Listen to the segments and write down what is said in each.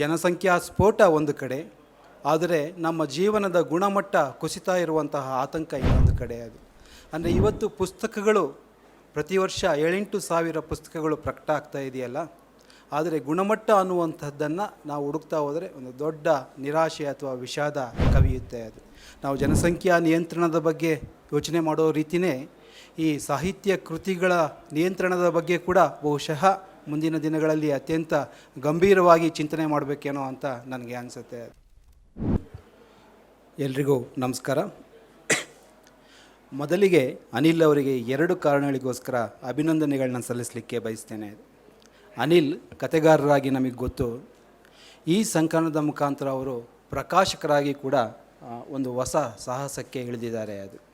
ಜನಸಂಖ್ಯಾ ಸ್ಫೋಟ ಒಂದು ಕಡೆ, ಆದರೆ ನಮ್ಮ ಜೀವನದ ಗುಣಮಟ್ಟ ಕುಸಿತಾ ಇರುವಂತಹ ಆತಂಕ ಇನ್ನೊಂದು ಕಡೆ ಅದು. ಅಂದರೆ ಇವತ್ತು ಪುಸ್ತಕಗಳು, ಪ್ರತಿ ವರ್ಷ ಏಳೆಂಟು ಸಾವಿರ ಪುಸ್ತಕಗಳು ಪ್ರಕಟ ಆಗ್ತಾ ಇದೆಯಲ್ಲ, ಆದರೆ ಗುಣಮಟ್ಟ ಅನ್ನುವಂಥದ್ದನ್ನು ನಾವು ಹುಡುಕ್ತಾ ಹೋದರೆ ಒಂದು ದೊಡ್ಡ ನಿರಾಶೆ ಅಥವಾ ವಿಷಾದ ಕವಿಯುತ್ತೆ ಅದು. ನಾವು ಜನಸಂಖ್ಯಾ ನಿಯಂತ್ರಣದ ಬಗ್ಗೆ ಯೋಚನೆ ಮಾಡೋ ರೀತಿಯೇ ಈ ಸಾಹಿತ್ಯ ಕೃತಿಗಳ ನಿಯಂತ್ರಣದ ಬಗ್ಗೆ ಕೂಡ ಬಹುಶಃ ಮುಂದಿನ ದಿನಗಳಲ್ಲಿ ಅತ್ಯಂತ ಗಂಭೀರವಾಗಿ ಚಿಂತನೆ ಮಾಡಬೇಕೇನೋ ಅಂತ ನನಗೆ ಅನಿಸುತ್ತೆ. ಎಲ್ರಿಗೂ ನಮಸ್ಕಾರ. ಮೊದಲಿಗೆ ಅನಿಲ್ ಅವರಿಗೆ ಎರಡು ಕಾರಣಗಳಿಗೋಸ್ಕರ ಅಭಿನಂದನೆಗಳನ್ನ ಸಲ್ಲಿಸಲಿಕ್ಕೆ ಬಯಸ್ತೇನೆ. ಅನಿಲ್ ಕತೆಗಾರರಾಗಿ ನಮಗೆ ಗೊತ್ತು. ಈ ಸಂಕಲನದ ಮುಖಾಂತರ ಅವರು ಪ್ರಕಾಶಕರಾಗಿ ಕೂಡ ಒಂದು ಹೊಸ ಸಾಹಸಕ್ಕೆ ಇಳಿದಿದ್ದಾರೆ ಅದು.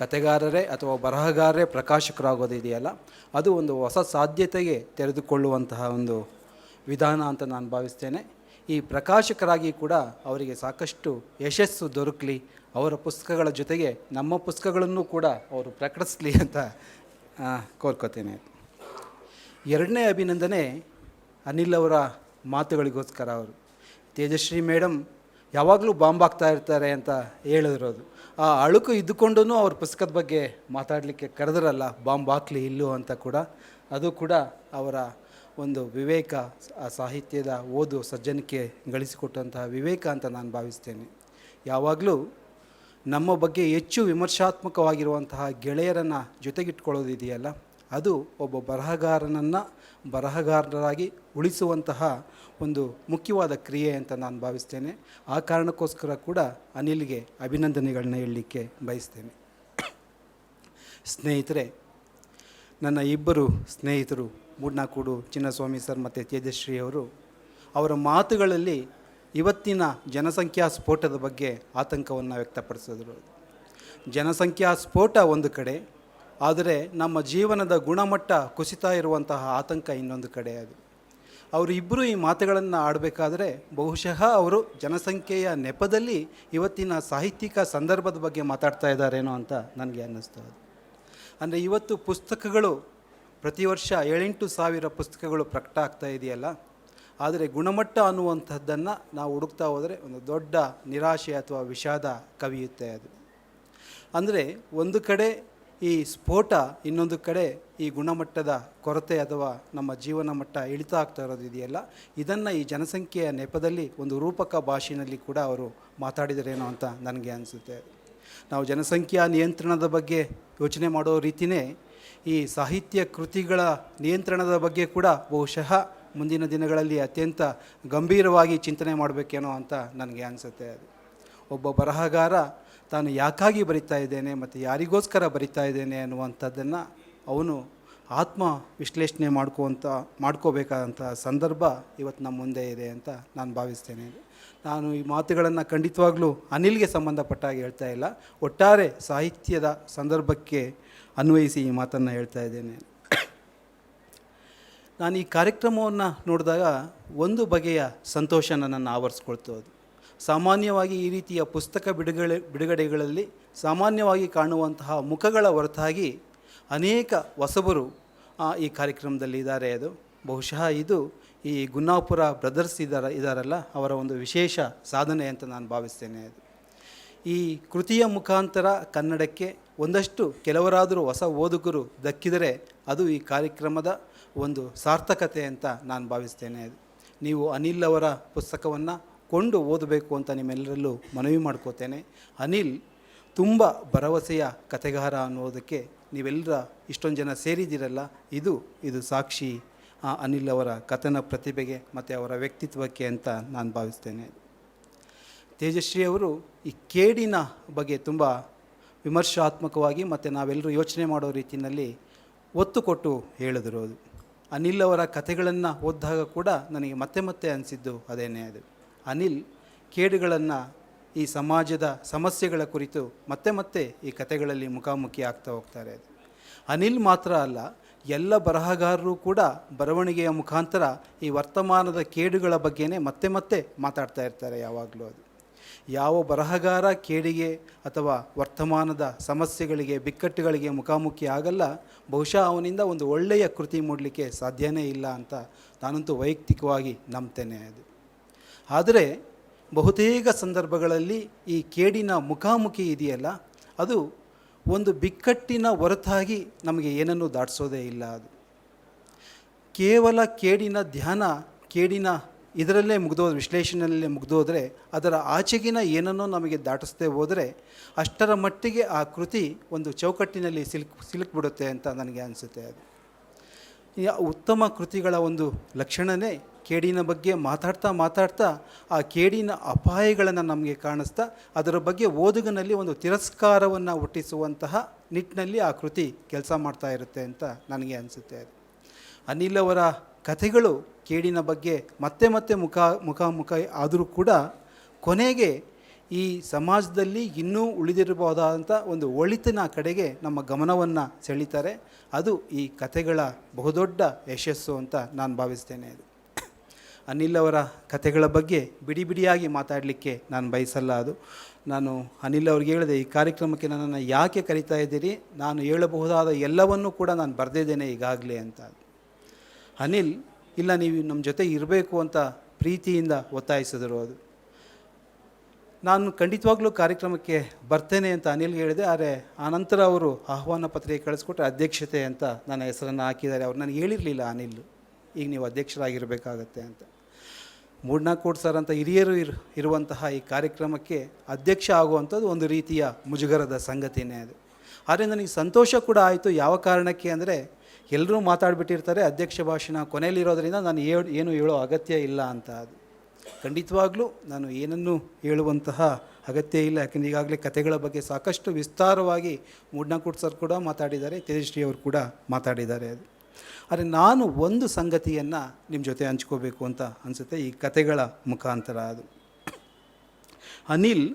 ಕತೆಗಾರರೇ ಅಥವಾ ಬರಹಗಾರರೇ ಪ್ರಕಾಶಕರಾಗೋದಿದೆಯಲ್ಲ ಅದು ಒಂದು ಹೊಸ ಸಾಧ್ಯತೆಗೆ ತೆರೆದುಕೊಳ್ಳುವಂತಹ ಒಂದು ವಿಧಾನ ಅಂತ ನಾನು ಭಾವಿಸ್ತೇನೆ. ಈ ಪ್ರಕಾಶಕರಾಗಿ ಕೂಡ ಅವರಿಗೆ ಸಾಕಷ್ಟು ಯಶಸ್ಸು ದೊರಕಲಿ, ಅವರ ಪುಸ್ತಕಗಳ ಜೊತೆಗೆ ನಮ್ಮ ಪುಸ್ತಕಗಳನ್ನು ಕೂಡ ಅವರು ಪ್ರಕಟಿಸಲಿ ಅಂತ ಕೋರ್ಕೋತೇನೆ. ಎರಡನೇ ಅಭಿನಂದನೆ ಅನಿಲ್ ಅವರ ಮಾತುಗಳಿಗೋಸ್ಕರ ಅವರು. ತೇಜಶ್ರೀ ಮೇಡಮ್ ಯಾವಾಗಲೂ ಬಾಂಬ್ ಆಗ್ತಾ ಇರ್ತಾರೆ ಅಂತ ಹೇಳಿದ್ರು ಅದು. ಆ ಅಳುಕು ಇದ್ದುಕೊಂಡು ಅವ್ರ ಪುಸ್ತಕದ ಬಗ್ಗೆ ಮಾತಾಡಲಿಕ್ಕೆ ಕರೆದ್ರಲ್ಲ, ಬಾಂಬ್ ಹಾಕ್ಲಿ, ಇಲ್ಲೂ ಅಂತ ಕೂಡ. ಅದು ಕೂಡ ಅವರ ಒಂದು ವಿವೇಕ, ಆ ಸಾಹಿತ್ಯದ ಓದು ಸಜ್ಜನಿಕೆ ಗಳಿಸಿಕೊಟ್ಟಂತಹ ವಿವೇಕ ಅಂತ ನಾನು ಭಾವಿಸ್ತೇನೆ. ಯಾವಾಗಲೂ ನಮ್ಮ ಬಗ್ಗೆ ಹೆಚ್ಚು ವಿಮರ್ಶಾತ್ಮಕವಾಗಿರುವಂತಹ ಗೆಳೆಯರನ್ನು ಜೊತೆಗಿಟ್ಕೊಳ್ಳೋದಿದೆಯಲ್ಲ ಅದು ಒಬ್ಬ ಬರಹಗಾರನನ್ನು ಬರಹಗಾರರಾಗಿ ಉಳಿಸುವಂತಹ ಒಂದು ಮುಖ್ಯವಾದ ಕ್ರಿಯೆ ಅಂತ ನಾನು ಭಾವಿಸ್ತೇನೆ. ಆ ಕಾರಣಕ್ಕೋಸ್ಕರ ಕೂಡ ಅನಿಲ್ಗೆ ಅಭಿನಂದನೆಗಳನ್ನ ಹೇಳಲಿಕ್ಕೆ ಬಯಸ್ತೇನೆ. ಸ್ನೇಹಿತರೆ, ನನ್ನ ಇಬ್ಬರು ಸ್ನೇಹಿತರು ಮೂಡ್ನಾಕೂಡು ಚಿನ್ನಸ್ವಾಮಿ ಸರ್ ಮತ್ತು ತೇಜಶ್ರೀ ಅವರು, ಅವರ ಮಾತುಗಳಲ್ಲಿ ಇವತ್ತಿನ ಜನಸಂಖ್ಯಾ ಸ್ಫೋಟದ ಬಗ್ಗೆ ಆತಂಕವನ್ನು ವ್ಯಕ್ತಪಡಿಸಿದರು. ಜನಸಂಖ್ಯಾ ಸ್ಫೋಟ ಒಂದು ಕಡೆ ಆದರೆ ನಮ್ಮ ಜೀವನದ ಗುಣಮಟ್ಟ ಕುಸಿತಾ ಇರುವಂತಹ ಆತಂಕ ಇನ್ನೊಂದು ಕಡೆ ಅದು. ಅವರು ಇಬ್ಬರು ಈ ಮಾತುಗಳನ್ನು ಆಡಬೇಕಾದ್ರೆ ಬಹುಶಃ ಅವರು ಜನಸಂಖ್ಯೆಯ ನೆಪದಲ್ಲಿ ಇವತ್ತಿನ ಸಾಹಿತ್ಯಿಕ ಸಂದರ್ಭದ ಬಗ್ಗೆ ಮಾತಾಡ್ತಾ ಇದ್ದಾರೇನೋ ಅಂತ ನನಗೆ ಅನ್ನಿಸ್ತದೆ ಅಂದರೆ ಇವತ್ತು ಪುಸ್ತಕಗಳು ಪ್ರತಿ ವರ್ಷ ಏಳೆಂಟು ಸಾವಿರ ಪುಸ್ತಕಗಳು ಪ್ರಕಟ ಆಗ್ತಾ ಇದೆಯಲ್ಲ, ಆದರೆ ಗುಣಮಟ್ಟ ಅನ್ನುವಂಥದ್ದನ್ನು ನಾವು ಹುಡುಕ್ತಾ ಹೋದರೆ ಒಂದು ದೊಡ್ಡ ನಿರಾಶೆ ಅಥವಾ ವಿಷಾದ ಕವಿಯುತ್ತೆ ಅದು. ಅಂದರೆ ಒಂದು ಕಡೆ ಈ ಸ್ಫೋಟ ಇನ್ನೊಂದು ಕಡೆ ಈ ಗುಣಮಟ್ಟದ ಕೊರತೆ ಅಥವಾ ನಮ್ಮ ಜೀವನ ಮಟ್ಟ ಇಳಿತ ಆಗ್ತಾ ಇರೋದು ಇದೆಯಲ್ಲ? ಇದನ್ನು ಈ ಜನಸಂಖ್ಯೆಯ ನೆಪದಲ್ಲಿ ಒಂದು ರೂಪಕ ಭಾಷೆಯಲ್ಲಿ ಕೂಡ ಅವರು ಮಾತಾಡಿದರೇನೋ ಅಂತ ನನಗೆ ಅನಿಸುತ್ತೆ. ನಾವು ಜನಸಂಖ್ಯಾ ನಿಯಂತ್ರಣದ ಬಗ್ಗೆ ಯೋಚನೆ ಮಾಡೋ ರೀತಿಯೇ ಈ ಸಾಹಿತ್ಯ ಕೃತಿಗಳ ನಿಯಂತ್ರಣದ ಬಗ್ಗೆ ಕೂಡ ಬಹುಶಃ ಮುಂದಿನ ದಿನಗಳಲ್ಲಿ ಅತ್ಯಂತ ಗಂಭೀರವಾಗಿ ಚಿಂತನೆ ಮಾಡಬೇಕೇನೋ ಅಂತ ನನಗೆ ಅನಿಸುತ್ತೆ ಅದು. ಒಬ್ಬ ಬರಹಗಾರ ತಾನು ಯಾಕಾಗಿ ಬರಿತಾ ಇದ್ದೇನೆ ಮತ್ತು ಯಾರಿಗೋಸ್ಕರ ಬರಿತಾ ಇದ್ದೇನೆ ಅನ್ನುವಂಥದ್ದನ್ನು ಅವನು ಆತ್ಮ ವಿಶ್ಲೇಷಣೆ ಮಾಡ್ಕೋವಂಥ ಮಾಡ್ಕೋಬೇಕಾದಂಥ ಸಂದರ್ಭ ಇವತ್ತು ನಮ್ಮ ಮುಂದೆ ಇದೆ ಅಂತ ನಾನು ಭಾವಿಸ್ತೇನೆ. ನಾನು ಈ ಮಾತುಗಳನ್ನು ಖಂಡಿತವಾಗ್ಲೂ ಅನಿಲ್ಗೆ ಸಂಬಂಧಪಟ್ಟ ಹಾಗೆ ಹೇಳ್ತಾ ಇಲ್ಲ. ಒಟ್ಟಾರೆ ಸಾಹಿತ್ಯದ ಸಂದರ್ಭಕ್ಕೆ ಅನ್ವಯಿಸಿ ಈ ಮಾತನ್ನು ಹೇಳ್ತಾ ಇದ್ದೇನೆ. ನಾನು ಈ ಕಾರ್ಯಕ್ರಮವನ್ನು ನೋಡಿದಾಗ ಒಂದು ಬಗೆಯ ಸಂತೋಷ ನನ್ನನ್ನು ಆವರಿಸ್ಕೊಳ್ತೋದು ಸಾಮಾನ್ಯವಾಗಿ ಈ ರೀತಿಯ ಪುಸ್ತಕ ಬಿಡುಗಡೆ, ಬಿಡುಗಡೆಗಳಲ್ಲಿ ಸಾಮಾನ್ಯವಾಗಿ ಕಾಣುವಂತಹ ಮುಖಗಳ ಹೊರತಾಗಿ ಅನೇಕ ಹೊಸಬರು ಈ ಕಾರ್ಯಕ್ರಮದಲ್ಲಿ ಇದ್ದಾರೆ. ಅದು ಬಹುಶಃ ಇದು ಈ ಗುನ್ನಾಪುರ ಬ್ರದರ್ಸ್ ಇದ್ದಾರ ಇದ್ದಾರಲ್ಲ ಅವರ ಒಂದು ವಿಶೇಷ ಸಾಧನೆ ಅಂತ ನಾನು ಭಾವಿಸ್ತೇನೆ ಅದು. ಈ ಕೃತಿಯ ಮುಖಾಂತರ ಕನ್ನಡಕ್ಕೆ ಒಂದಷ್ಟು ಕೆಲವರಾದರೂ ಹೊಸ ಓದುಗರು ದಕ್ಕಿದರೆ ಅದು ಈ ಕಾರ್ಯಕ್ರಮದ ಒಂದು ಸಾರ್ಥಕತೆ ಅಂತ ನಾನು ಭಾವಿಸ್ತೇನೆ ನೀವು ಅನಿಲ್ ಅವರ ಪುಸ್ತಕವನ್ನು ಕೊಂಡು ಓದಬೇಕು ಅಂತ ನಿಮ್ಮೆಲ್ಲರಲ್ಲೂ ಮನವಿ ಮಾಡ್ಕೋತೇನೆ. ಅನಿಲ್, ತುಂಬ ಭರವಸೆಯ ಕತೆಗಾರ ಅನ್ನೋದಕ್ಕೆ ನೀವೆಲ್ಲರ ಇಷ್ಟೊಂದು ಜನ ಸೇರಿದ್ದೀರಲ್ಲ, ಇದು ಇದು ಸಾಕ್ಷಿ ಅನಿಲ್ ಅವರ ಕಥನ ಪ್ರತಿಭೆಗೆ ಮತ್ತು ಅವರ ವ್ಯಕ್ತಿತ್ವಕ್ಕೆ ಅಂತ ನಾನು ಭಾವಿಸ್ತೇನೆ. ತೇಜಶ್ರೀ ಅವರು ಈ ಕೇಡಿನ ಬಗ್ಗೆ ತುಂಬ ವಿಮರ್ಶಾತ್ಮಕವಾಗಿ ಮತ್ತು ನಾವೆಲ್ಲರೂ ಯೋಚನೆ ಮಾಡೋ ರೀತಿಯಲ್ಲಿ ಒತ್ತು ಕೊಟ್ಟು ಹೇಳಿದರು ಅದು. ಅನಿಲ್ ಅವರ ಕಥೆಗಳನ್ನು ಓದಿದಾಗ ಕೂಡ ನನಗೆ ಮತ್ತೆ ಮತ್ತೆ ಅನಿಸಿದ್ದು ಅದೇನೇ ಅದು. ಅನಿಲ್ ಕೇಡುಗಳನ್ನು ಈ ಸಮಾಜದ ಸಮಸ್ಯೆಗಳ ಕುರಿತು ಮತ್ತೆ ಮತ್ತೆ ಈ ಕತೆಗಳಲ್ಲಿ ಮುಖಾಮುಖಿ ಆಗ್ತಾ ಹೋಗ್ತಾರೆ. ಅನಿಲ್ ಮಾತ್ರ ಅಲ್ಲ, ಎಲ್ಲ ಬರಹಗಾರರು ಕೂಡ ಬರವಣಿಗೆಯ ಮುಖಾಂತರ ಈ ವರ್ತಮಾನದ ಕೇಡುಗಳ ಬಗ್ಗೆನೇ ಮತ್ತೆ ಮತ್ತೆ ಮಾತಾಡ್ತಾ ಇರ್ತಾರೆ ಯಾವಾಗಲೂ ಅದು. ಯಾವ ಬರಹಗಾರ ಕೇಡಿಗೆ ಅಥವಾ ವರ್ತಮಾನದ ಸಮಸ್ಯೆಗಳಿಗೆ, ಬಿಕ್ಕಟ್ಟುಗಳಿಗೆ ಮುಖಾಮುಖಿ ಆಗಲ್ಲ, ಬಹುಶಃ ಅವನಿಂದ ಒಂದು ಒಳ್ಳೆಯ ಕೃತಿ ಮೂಡಲಿಕ್ಕೆ ಸಾಧ್ಯನೇ ಇಲ್ಲ ಅಂತ ನಾನಂತೂ ವೈಯಕ್ತಿಕವಾಗಿ ನಂಬ್ತೇನೆ ಅದು. ಆದರೆ ಬಹುತೇಕ ಸಂದರ್ಭಗಳಲ್ಲಿ ಈ ಕೇಡಿನ ಮುಖಾಮುಖಿ ಇದೆಯಲ್ಲ, ಅದು ಒಂದು ಬಿಕ್ಕಟ್ಟಿನ ಹೊರತಾಗಿ ನಮಗೆ ಏನನ್ನು ದಾಟಿಸೋದೇ ಇಲ್ಲ ಅದು. ಕೇವಲ ಕೇಡಿನ ಧ್ಯಾನ, ಕೇಡಿನ ಇದರಲ್ಲೇ ಮುಗಿದೋದ್ರೆ ವಿಶ್ಲೇಷಣೆಯಲ್ಲೇ ಮುಗಿದೋದ್ರೆ, ಅದರ ಆಚೆಗಿನ ಏನನ್ನೋ ನಮಗೆ ದಾಟಿಸದೆ ಹೋದರೆ ಅಷ್ಟರ ಮಟ್ಟಿಗೆ ಆ ಕೃತಿ ಒಂದು ಚೌಕಟ್ಟಿನಲ್ಲಿ ಸಿಲುಕ್, ಸಿಲುಕ್ಬಿಡುತ್ತೆ ಅಂತ ನನಗೆ ಅನಿಸುತ್ತೆ ಅದು. ಉತ್ತಮ ಕೃತಿಗಳ ಒಂದು ಲಕ್ಷಣವೇ ಕೇಡಿನ ಬಗ್ಗೆ ಮಾತಾಡ್ತಾ ಮಾತಾಡ್ತಾ ಆ ಕೇಡಿನ ಅಪಾಯಗಳನ್ನು ನಮಗೆ ಕಾಣಿಸ್ತಾ ಅದರ ಬಗ್ಗೆ ಓದುಗನಲ್ಲಿ ಒಂದು ತಿರಸ್ಕಾರವನ್ನು ಹುಟ್ಟಿಸುವಂತಹ ನಿಟ್ಟಿನಲ್ಲಿ ಆ ಕೃತಿ ಕೆಲಸ ಮಾಡ್ತಾ ಇರುತ್ತೆ ಅಂತ ನನಗೆ ಅನಿಸುತ್ತೆ ಅದು. ಅನಿಲ್ ಅವರ ಕಥೆಗಳು ಕೇಡಿನ ಬಗ್ಗೆ ಮತ್ತೆ ಮತ್ತೆ ಮುಖ ಮುಖಾಮುಖ ಆದರೂ ಕೂಡ ಕೊನೆಗೆ ಈ ಸಮಾಜದಲ್ಲಿ ಇನ್ನೂ ಉಳಿದಿರಬಹುದಾದಂಥ ಒಂದು ಒಳಿತಿನ ಕಡೆಗೆ ನಮ್ಮ ಗಮನವನ್ನು ಸೆಳೀತಾರೆ. ಅದು ಈ ಕಥೆಗಳ ಬಹುದೊಡ್ಡ ಯಶಸ್ಸು ಅಂತ ನಾನು ಭಾವಿಸ್ತೇನೆ ಅದು. ಅನಿಲ್ ಅವರ ಕಥೆಗಳ ಬಗ್ಗೆ ಬಿಡಿ ಬಿಡಿಯಾಗಿ ಮಾತಾಡಲಿಕ್ಕೆ ನಾನು ಬಯಸಲ್ಲ ಅದು. ನಾನು ಅನಿಲ್ ಅವ್ರಿಗೆ ಹೇಳಿದೆ, ಈ ಕಾರ್ಯಕ್ರಮಕ್ಕೆ ನನ್ನನ್ನು ಯಾಕೆ ಕರಿತಾ ಇದ್ದೀರಿ? ನಾನು ಹೇಳಬಹುದಾದ ಎಲ್ಲವನ್ನೂ ಕೂಡ ನಾನು ಬರೆದಿದ್ದೇನೆ ಈಗಾಗಲೇ ಅಂತ ಅನಿಲ್, ಇಲ್ಲ, ನೀವು ನಮ್ಮ ಜೊತೆ ಇರಬೇಕು ಅಂತ ಪ್ರೀತಿಯಿಂದ ಒತ್ತಾಯಿಸಿದರು ಅದು. ನಾನು ಖಂಡಿತವಾಗ್ಲೂ ಕಾರ್ಯಕ್ರಮಕ್ಕೆ ಬರ್ತೇನೆ ಅಂತ ಅನಿಲ್ಗೆ ಹೇಳಿದೆ, ಆದರೆ ಆನಂತರ ಅವರು ಆಹ್ವಾನ ಪತ್ರಿಕೆ ಕಳಿಸ್ಕೊಟ್ರೆ ಅಧ್ಯಕ್ಷತೆ ಅಂತ ನನ್ನ ಹೆಸರನ್ನು ಹಾಕಿದ್ದಾರೆ. ಅವ್ರು ನನಗೆ ಹೇಳಿರಲಿಲ್ಲ ಅನಿಲ್. ಈಗ ನೀವು ಅಧ್ಯಕ್ಷರಾಗಿರಬೇಕಾಗತ್ತೆ ಅಂತ. ಮೂಡ್ನಾಕೋಟ್ ಸರ್ ಅಂತ ಹಿರಿಯರು ಇರು, ಇರುವಂತಹ ಈ ಕಾರ್ಯಕ್ರಮಕ್ಕೆ ಅಧ್ಯಕ್ಷ ಆಗುವಂಥದ್ದು ಒಂದು ರೀತಿಯ ಮುಜುಗರದ ಸಂಗತಿನೇ ಅದು. ಆದರೆ ನನಗೆ ಸಂತೋಷ ಕೂಡ ಆಯಿತು. ಯಾವ ಕಾರಣಕ್ಕೆ ಅಂದರೆ ಎಲ್ಲರೂ ಮಾತಾಡಿಬಿಟ್ಟಿರ್ತಾರೆ. ಅಧ್ಯಕ್ಷ ಭಾಷಣ ಕೊನೆಯಲ್ಲಿರೋದ್ರಿಂದ ನಾನು ಏನು ಹೇಳೋ ಅಗತ್ಯ ಇಲ್ಲ ಅಂತ ಅದು. ಖಂಡಿತವಾಗ್ಲೂ ನಾನು ಏನನ್ನೂ ಹೇಳುವಂತಹ ಅಗತ್ಯ ಇಲ್ಲ. ಯಾಕೆಂದರೆ ಈಗಾಗಲೇ ಕಥೆಗಳ ಬಗ್ಗೆ ಸಾಕಷ್ಟು ವಿಸ್ತಾರವಾಗಿ ಮೂಡ್ನಾಕೂಟ್ ಸರ್ ಕೂಡ ಮಾತಾಡಿದ್ದಾರೆ. ತೇಜಶ್ರೀ ಅವರು ಕೂಡ ಮಾತಾಡಿದ್ದಾರೆ ಅದು. ಆದರೆ ನಾನು ಒಂದು ಸಂಗತಿಯನ್ನು ನಿಮ್ಮ ಜೊತೆ ಹಂಚ್ಕೋಬೇಕು ಅಂತ ಅನಿಸುತ್ತೆ ಈ ಕತೆಗಳ ಮುಖಾಂತರ ಅದು. ಅನಿಲ್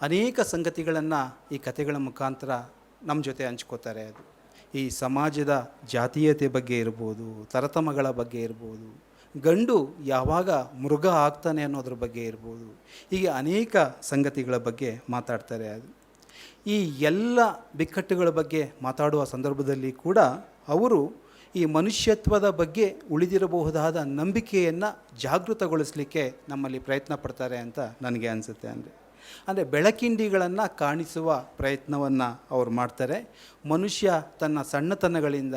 ಅನೇಕ ಸಂಗತಿಗಳನ್ನು ಈ ಕತೆಗಳ ಮುಖಾಂತರ ನಮ್ಮ ಜೊತೆ ಹಂಚ್ಕೋತಾರೆ ಅದು. ಈ ಸಮಾಜದ ಜಾತೀಯತೆ ಬಗ್ಗೆ ಇರ್ಬೋದು ತರತಮಗಳ ಬಗ್ಗೆ ಇರ್ಬೋದು, ಗಂಡು ಯಾವಾಗ ಮೃಗ ಆಗ್ತಾನೆ ಅನ್ನೋದ್ರ ಬಗ್ಗೆ ಇರ್ಬೋದು, ಹೀಗೆ ಅನೇಕ ಸಂಗತಿಗಳ ಬಗ್ಗೆ ಮಾತಾಡ್ತಾರೆ ಅದು. ಈ ಎಲ್ಲ ಬಿಕ್ಕಟ್ಟುಗಳ ಬಗ್ಗೆ ಮಾತಾಡುವ ಸಂದರ್ಭದಲ್ಲಿ ಕೂಡ ಅವರು ಈ ಮನುಷ್ಯತ್ವದ ಬಗ್ಗೆ ಉಳಿದಿರಬಹುದಾದ ನಂಬಿಕೆಯನ್ನು ಜಾಗೃತಗೊಳಿಸಲಿಕ್ಕೆ ನಮ್ಮಲ್ಲಿ ಪ್ರಯತ್ನ ಪಡ್ತಾರೆ ಅಂತ ನನಗೆ ಅನಿಸುತ್ತೆ ಅಂದರೆ. ಅಂದರೆ ಬೆಳಕಿಂಡಿಗಳನ್ನು ಕಾಣಿಸುವ ಪ್ರಯತ್ನವನ್ನು ಅವರು ಮಾಡ್ತಾರೆ. ಮನುಷ್ಯ ತನ್ನ ಸಣ್ಣತನಗಳಿಂದ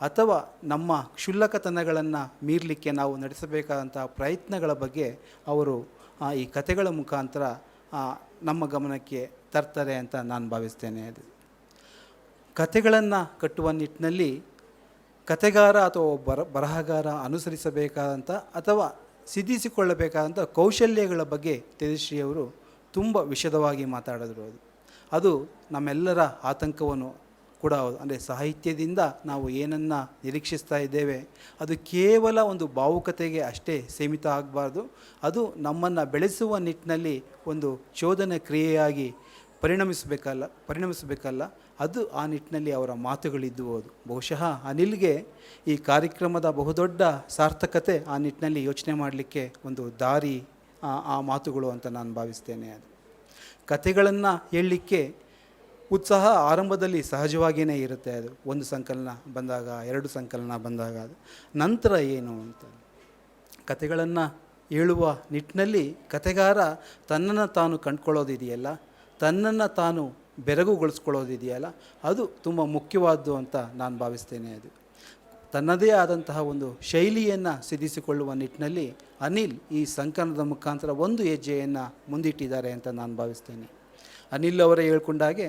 ಅಥವಾ ನಮ್ಮ ಕ್ಷುಲ್ಲಕತನಗಳನ್ನು ಮೀರಲಿಕ್ಕೆ ನಾವು ನಡೆಸಬೇಕಾದಂಥ ಪ್ರಯತ್ನಗಳ ಬಗ್ಗೆ ಅವರು ಈ ಕಥೆಗಳ ಮುಖಾಂತರ ನಮ್ಮ ಗಮನಕ್ಕೆ ತರ್ತಾರೆ ಅಂತ ನಾನು ಭಾವಿಸ್ತೇನೆ. ಅದು ಕಥೆಗಳನ್ನು ಕಟ್ಟುವ ನಿಟ್ಟಿನಲ್ಲಿ ಕಥೆಗಾರ ಅಥವಾ ಬರ, ಬರಹಗಾರ ಅನುಸರಿಸಬೇಕಾದಂಥ ಅಥವಾ ಸಿದ್ಧಿಸಿಕೊಳ್ಳಬೇಕಾದಂಥ ಕೌಶಲ್ಯಗಳ ಬಗ್ಗೆ ತೇಜಶ್ರೀಯವರು ತುಂಬ ವಿಷದವಾಗಿ ಮಾತಾಡಿದ್ರು ಅದು. ಅದು ನಮ್ಮೆಲ್ಲರ ಆತಂಕವನ್ನು ಕೂಡ ಅಂದರೆ ಸಾಹಿತ್ಯದಿಂದ ನಾವು ಏನನ್ನು ನಿರೀಕ್ಷಿಸ್ತಾ ಇದ್ದೇವೆ, ಅದು ಕೇವಲ ಒಂದು ಭಾವುಕತೆಗೆ ಅಷ್ಟೇ ಸೀಮಿತ ಆಗಬಾರ್ದು. ಅದು ನಮ್ಮನ್ನು ಬೆಳೆಸುವ ನಿಟ್ಟಿನಲ್ಲಿ ಒಂದು ಶೋಧನ ಕ್ರಿಯೆಯಾಗಿ ಪರಿಣಮಿಸಬೇಕಲ್ಲ ಪರಿಣಮಿಸಬೇಕಲ್ಲ, ಅದು ಆ ನಿಟ್ಟಿನಲ್ಲಿ ಅವರ ಮಾತುಗಳಿದ್ದು ಅದು ಬಹುಶಃ ಅನಿಲ್ಗೆ ಈ ಕಾರ್ಯಕ್ರಮದ ಬಹುದೊಡ್ಡ ಸಾರ್ಥಕತೆ ಆ ನಿಟ್ಟಿನಲ್ಲಿ ಯೋಚನೆ ಮಾಡಲಿಕ್ಕೆ ಒಂದು ದಾರಿ ಆ ಮಾತುಗಳು ಅಂತ ನಾನು ಭಾವಿಸ್ತೇನೆ ಅದು. ಕಥೆಗಳನ್ನು ಹೇಳಲಿಕ್ಕೆ ಉತ್ಸಾಹ ಆರಂಭದಲ್ಲಿ ಸಹಜವಾಗಿಯೇ ಇರುತ್ತೆ ಅದು. ಒಂದು ಸಂಕಲನ ಬಂದಾಗ, ಎರಡು ಸಂಕಲನ ಬಂದಾಗ ಅದು. ನಂತರ ಏನು ಅಂತ. ಕಥೆಗಳನ್ನು ಹೇಳುವ ನಿಟ್ಟಿನಲ್ಲಿ ಕಥೆಗಾರ ತನ್ನನ್ನು ತಾನು ಕಂಡ್ಕೊಳ್ಳೋದಿದೆಯಲ್ಲ ತನ್ನನ್ನು ತಾನು ಬೆರಗುಗೊಳಿಸ್ಕೊಳ್ಳೋದಿದೆಯಲ್ಲ, ಅದು ತುಂಬ ಮುಖ್ಯವಾದ್ದು ಅಂತ ನಾನು ಭಾವಿಸ್ತೇನೆ ಅದು. ತನ್ನದೇ ಆದಂತಹ ಒಂದು ಶೈಲಿಯನ್ನು ಸಿದ್ಧಿಸಿಕೊಳ್ಳುವ ನಿಟ್ಟಿನಲ್ಲಿ ಅನಿಲ್ ಈ ಸಂಕಲನದ ಮುಖಾಂತರ ಒಂದು ಹೆಜ್ಜೆಯನ್ನು ಮುಂದಿಟ್ಟಿದ್ದಾರೆ ಅಂತ ನಾನು ಭಾವಿಸ್ತೇನೆ. ಅನಿಲ್ ಅವರೇ ಹೇಳ್ಕೊಂಡಾಗೆ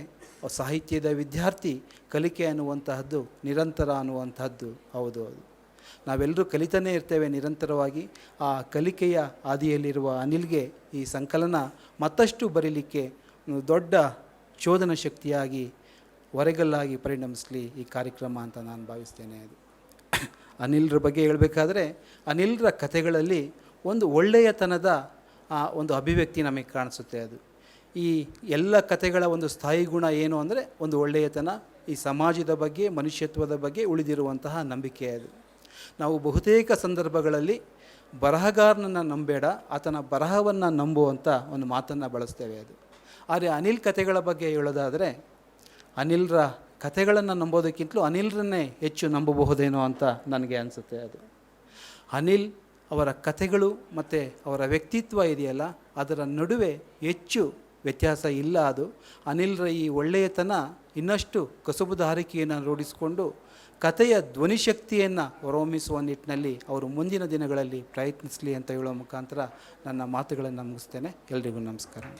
ಸಾಹಿತ್ಯದ ವಿದ್ಯಾರ್ಥಿ ಕಲಿಕೆ ಅನ್ನುವಂತಹದ್ದು ನಿರಂತರ ಅನ್ನುವಂತಹದ್ದು ಹೌದು ಅದು. ನಾವೆಲ್ಲರೂ ಕಲಿತಾನೇ ಇರ್ತೇವೆ ನಿರಂತರವಾಗಿ. ಆ ಕಲಿಕೆಯ ಹಾದಿಯಲ್ಲಿರುವ ಅನಿಲ್ಗೆ ಈ ಸಂಕಲನ ಮತ್ತಷ್ಟು ಬರೀಲಿಕ್ಕೆ ಒಂದು ದೊಡ್ಡ ಚೋದನ ಶಕ್ತಿಯಾಗಿ ಹೊರಗಲ್ಲಾಗಿ ಪರಿಣಮಿಸಲಿ ಈ ಕಾರ್ಯಕ್ರಮ ಅಂತ ನಾನು ಭಾವಿಸ್ತೇನೆ ಅದು. ಅನಿಲ್ರ ಬಗ್ಗೆ ಹೇಳಬೇಕಾದ್ರೆ ಅನಿಲ್ರ ಕಥೆಗಳಲ್ಲಿ ಒಂದು ಒಳ್ಳೆಯತನದ ಒಂದು ಅಭಿವ್ಯಕ್ತಿ ನಮಗೆ ಕಾಣಿಸುತ್ತೆ ಅದು. ಈ ಎಲ್ಲ ಕಥೆಗಳ ಒಂದು ಸ್ಥಾಯಿ ಗುಣ ಏನು ಅಂದರೆ ಒಂದು ಒಳ್ಳೆಯತನ ಈ ಸಮಾಜದ ಬಗ್ಗೆ, ಮನುಷ್ಯತ್ವದ ಬಗ್ಗೆ ಉಳಿದಿರುವಂತಹ ನಂಬಿಕೆ ಅದು. ನಾವು ಬಹುತೇಕ ಸಂದರ್ಭಗಳಲ್ಲಿ ಬರಹಗಾರನನ್ನು ನಂಬೇಡ, ಆತನ ಬರಹವನ್ನು ನಂಬುವಂಥ ಒಂದು ಮಾತನ್ನು ಬಳಸ್ತೇವೆ ಅದು. ಆದರೆ ಅನಿಲ್ ಕಥೆಗಳ ಬಗ್ಗೆ ಹೇಳೋದಾದರೆ, ಅನಿಲ್ರ ಕಥೆಗಳನ್ನು ನಂಬೋದಕ್ಕಿಂತಲೂ ಅನಿಲ್ರನ್ನೇ ಹೆಚ್ಚು ನಂಬಬಹುದೇನೋ ಅಂತ ನನಗೆ ಅನಿಸುತ್ತೆ ಅದು. ಅನಿಲ್ ಅವರ ಕಥೆಗಳು ಮತ್ತು ಅವರ ವ್ಯಕ್ತಿತ್ವ ಇದೆಯಲ್ಲ, ಅದರ ನಡುವೆ ಹೆಚ್ಚು ವ್ಯತ್ಯಾಸ ಇಲ್ಲ ಅದು. ಅನಿಲ್ರ ಈ ಒಳ್ಳೆಯತನ ಇನ್ನಷ್ಟು ಕಸುಬುದಾರಿಕೆಯನ್ನು ರೂಢಿಸಿಕೊಂಡು ಕಥೆಯ ಧ್ವನಿಶಕ್ತಿಯನ್ನು ಹೊರಹೊಮ್ಮಿಸುವ ನಿಟ್ಟಿನಲ್ಲಿ ಅವರು ಮುಂದಿನ ದಿನಗಳಲ್ಲಿ ಪ್ರಯತ್ನಿಸಲಿ ಅಂತ ಹೇಳೋ ಮುಖಾಂತರ ನನ್ನ ಮಾತುಗಳನ್ನು ಮುಗಿಸ್ತೇನೆ. ಎಲ್ರಿಗೂ ನಮಸ್ಕಾರ.